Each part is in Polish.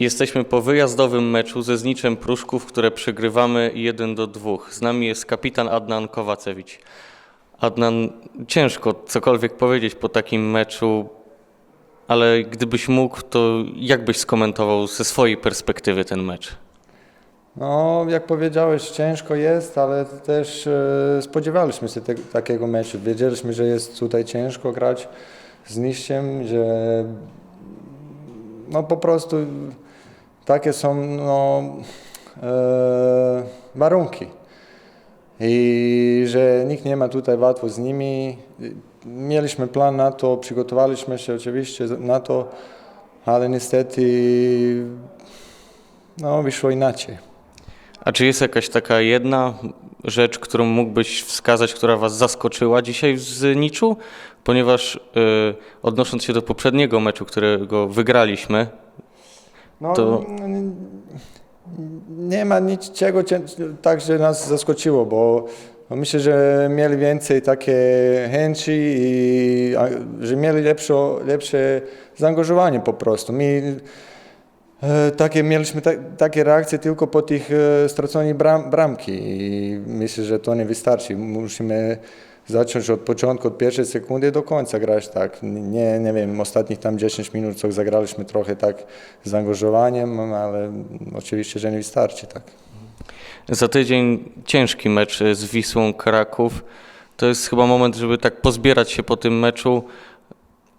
Jesteśmy po wyjazdowym meczu ze Zniczem Pruszków, które przegrywamy 1 do 2. Z nami jest kapitan Adnan Kowacewicz. Adnan, ciężko cokolwiek powiedzieć po takim meczu, ale gdybyś mógł, to jak byś skomentował ze swojej perspektywy ten mecz? No, jak powiedziałeś, ciężko jest, ale też e, spodziewaliśmy się te, takiego meczu. Wiedzieliśmy, że jest tutaj ciężko grać z Niszciem, że no po prostu takie są no, e, warunki. I że nikt nie ma tutaj łatwo z nimi. Mieliśmy plan na to, przygotowaliśmy się oczywiście na to, ale niestety no, wyszło inaczej. A czy jest jakaś taka jedna rzecz, którą mógłbyś wskazać, która Was zaskoczyła dzisiaj w Zniczu? Ponieważ y, odnosząc się do poprzedniego meczu, którego wygraliśmy, No, To- Nie ma niczego tak, że nas zaskoczyło, bo myślę, że mieli więcej takie chęci i że mieli lepsze, lepsze zaangażowanie po prostu. My e, takie, mieliśmy ta, takie reakcje tylko po tych e, straconych bram, bramki i myślę, że to nie wystarczy. Musimy zacząć od początku, od pierwszej sekundy do końca grać tak. Nie, nie wiem, ostatnich tam 10 minut, co zagraliśmy trochę tak z zaangażowaniem, ale oczywiście, że nie wystarczy tak. za tydzień ciężki mecz z Wisłą Kraków. To jest chyba moment, żeby tak pozbierać się po tym meczu,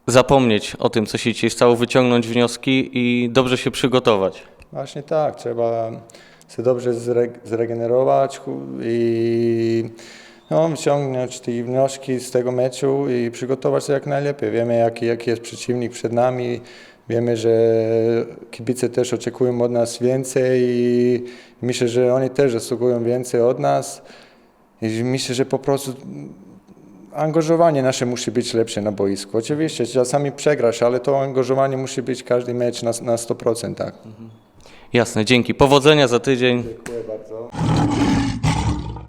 zapomnieć o tym, co się dzisiaj stało, wyciągnąć wnioski i dobrze się przygotować. Właśnie tak, trzeba się dobrze zre, zregenerować i no, wyciągnąć te wnioski z tego meczu i przygotować się jak najlepiej. Wiemy, jaki, jaki jest przeciwnik przed nami, wiemy, że kibice też oczekują od nas więcej i myślę, że oni też zasługują więcej od nas i myślę, że po prostu angażowanie nasze musi być lepsze na boisku. Oczywiście czasami przegrasz, ale to angażowanie musi być każdy mecz na, na 100%, tak. Jasne, dzięki. Powodzenia za tydzień. Dziękuję.